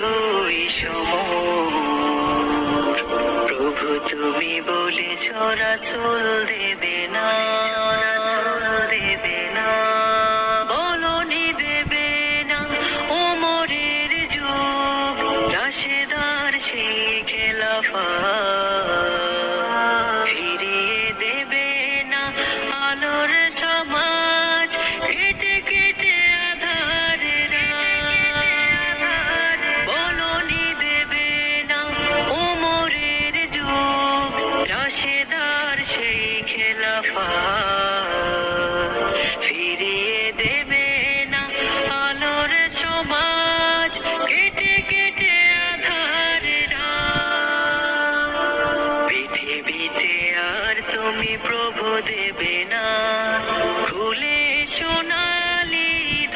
বিজয়ী সমর। তুমি বলেছ চল দেবে না। দেবে না বলনি দেবে না। ওমরের যুগ, রাশেদার সেই খেলাফা। তুমি প্রভু দেবে না। খুলে সোনালি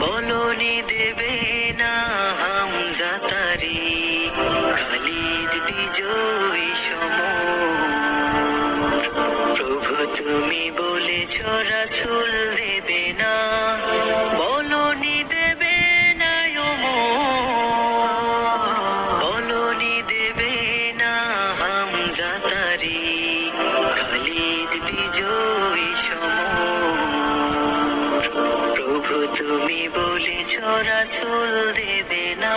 বলনি দেবে না হামজা তারি। খালিদ বিজয়ী সমর। প্রভু তুমি বলেছ রাসুল দেবে না। বলেছ রাসুল দেবে না।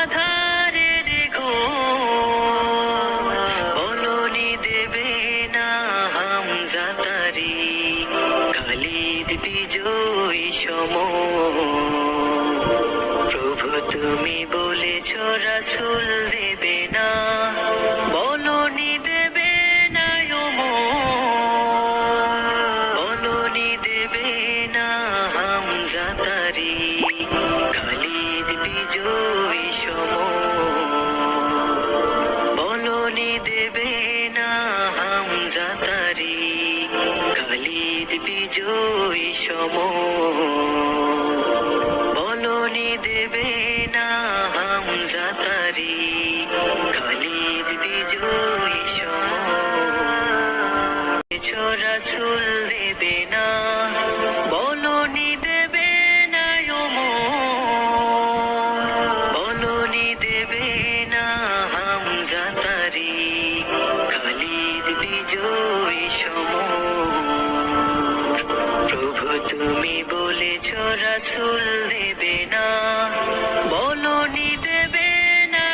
খালিদ বিজয়ী সমর প্রভু তুমি বলেছ, রাসুল দেবে না বলনি দেবে না বলনি দেবে না হামজা তারি খালিদ বিজয়ী সমর বলনি দেবে না হামজা তারি। খালিদ বিজয়ী সম বলনি দেবে না হামজা তারি বিজয়ী সমর। প্রভু, তুমি বলেছ, রাসুল দেবে না, বলনি দেবে না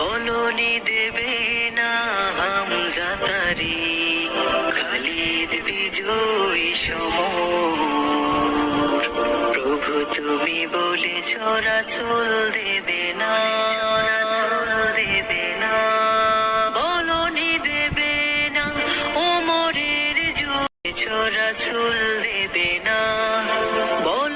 বলনি দেবে না হামজা তারি, খালিদ বিজয়ী সমর। প্রভু, তুমি বলেছ, রাসুল দেবে না দেবে রাসুল দেবে না। বলো